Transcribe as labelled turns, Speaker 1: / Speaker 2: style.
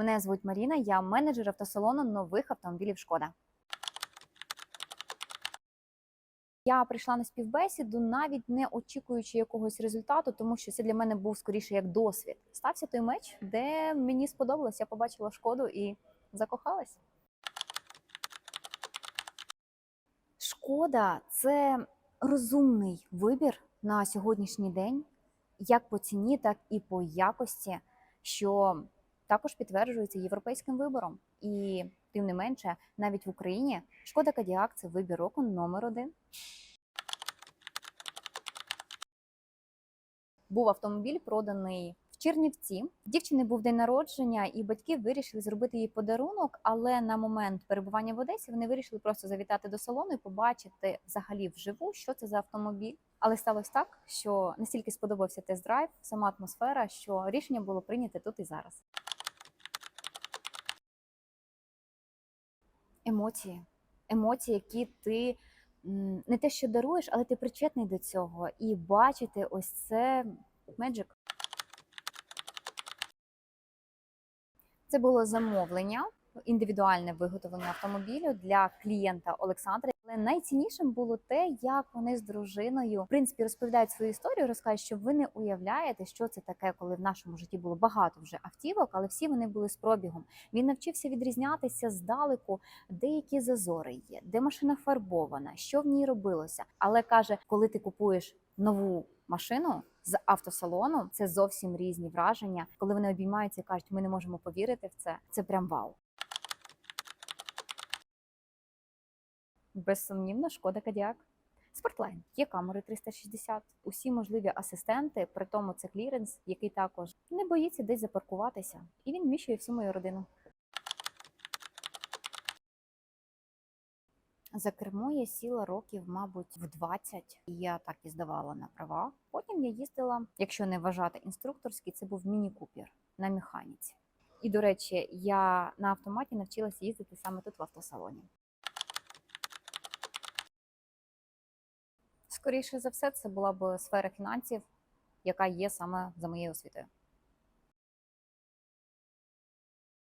Speaker 1: Мене звуть Маріна, я менеджер автосалону нових автомобілів Шкода. Я прийшла на співбесіду, навіть не очікуючи якогось результату, тому що це для мене був скоріше як досвід. Стався той меч, де мені сподобалось, я побачила шкоду і закохалась. Шкода це розумний вибір на сьогоднішній день, як по ціні, так і по якості, що також підтверджується європейським вибором. І тим не менше, навіть в Україні шкода Кадіак це вибір року номер один. Був автомобіль проданий в Чернівці. Дівчини був день народження, і батьки вирішили зробити їй подарунок. Але на момент перебування в Одесі вони вирішили просто завітати до салону і побачити взагалі вживу, що це за автомобіль. Але сталося так, що настільки сподобався тест-драйв, сама атмосфера, що рішення було прийнято тут і зараз. Емоції, емоції, які ти не те, що даруєш, але ти причетний до цього. І бачити ось це меджик. Це було замовлення, індивідуальне виготовлення автомобілю для клієнта Олександра. Але найціннішим було те, як вони з дружиною в принципі розповідають свою історію, розкажуть, що ви не уявляєте, що це таке, коли в нашому житті було багато вже автівок, але всі вони були з пробігом. Він навчився відрізнятися здалеку, деякі зазори є, де машина фарбована, що в ній робилося. Але каже, коли ти купуєш нову машину з автосалону, це зовсім різні враження. Коли вони обіймаються і кажуть, ми не можемо повірити в це. Це прям вау. Безсумнівно, шкода Кадіак. Спортлайн є камери 360, усі можливі асистенти. При тому це кліренс, який також не боїться десь запаркуватися, і він вміщує всю мою родину. За кермо я сіла років, мабуть, в 20, і я так і здавала на права. Потім я їздила, якщо не вважати інструкторський, це був міні-купер на механіці. І, до речі, я на автоматі навчилася їздити саме тут в автосалоні. Скоріше за все, це була б сфера фінансів, яка є саме за моєю освітою.